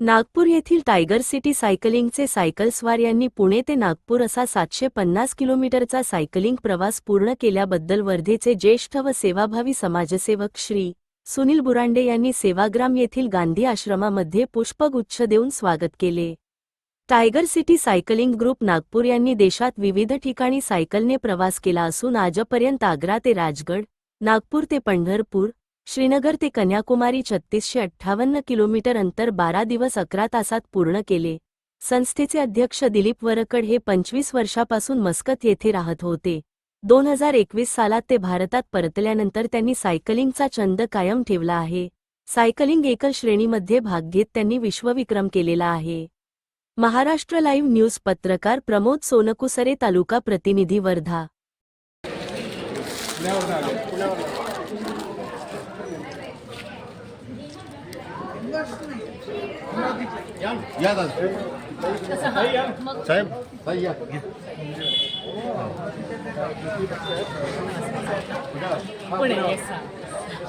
नागपूर येथील tiger city सायकलिंगचे सायकलस्वार यांनी पुणे ते नागपूर असा सातशे पन्नास किलोमीटरचा सायकलिंग प्रवास पूर्ण केल्याबद्दल वर्धेचे ज्येष्ठ व सेवाभावी समाजसेवक श्री सुनील बुरांडे यांनी सेवाग्राम येथील गांधी आश्रमामध्ये पुष्पगुच्छ देऊन स्वागत केले. Tiger city cycling group Nagpur यांनी देशात विविध ठिकाणी सायकलने प्रवास केला असून आजपर्यंत आग्रा ते राजगड नागपूर ते पंढरपूर श्रीनगर ते कन्याकुमारी छत्तीसशे अठ्ठावन्न किलोमीटर अंतर बारा दिवस अकरा तासात पूर्ण केले. संस्थेचे अध्यक्ष दिलीप वरकड हे पंचवीस वर्षापासून मस्कत येथे राहत होते. दोन हजार एकवीस सालात ते भारतात परतल्यानंतर त्यांनी सायकलिंगचा छंद कायम ठेवला आहे. सायकलिंग एकल श्रेणीमध्ये भाग घेत त्यांनी विश्वविक्रम केलेला आहे. महाराष्ट्र लाईव्ह न्यूज पत्रकार प्रमोद सोनकुसरे तालुका प्रतिनिधी वर्धा. या दादा साहेब ताई या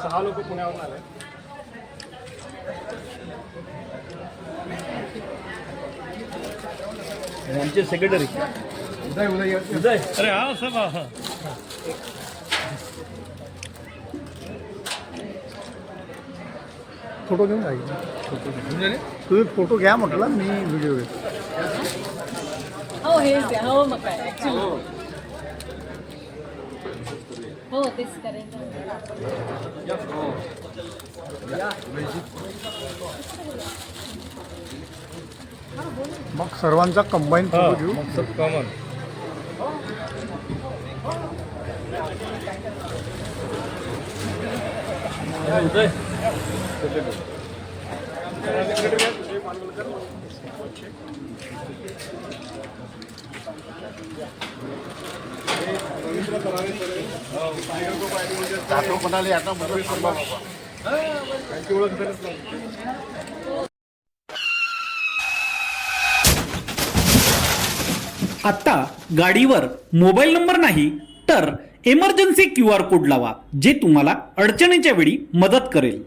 सहा लोक पुण्यावरून आले आमचे सेक्रेटरी उदय उदय. उदय अरे हा साहेब हा. फोटो घेऊन जाईल तुम्ही फोटो घ्या म्हटलं मी व्हिडिओ घेतो. हो हेच द्या हो मग काय ऍक्च्युली हो. तेच करायचं मग सर्वांचा कंबाईन फोटो घेऊ. सब कॉमन उदय कोणाला आता आता गाडीवर मोबाईल नंबर नाही तर इमर्जन्सी क्यू आर कोड लावा जे तुम्हाला अडचणीच्या वेळी मदत करेल.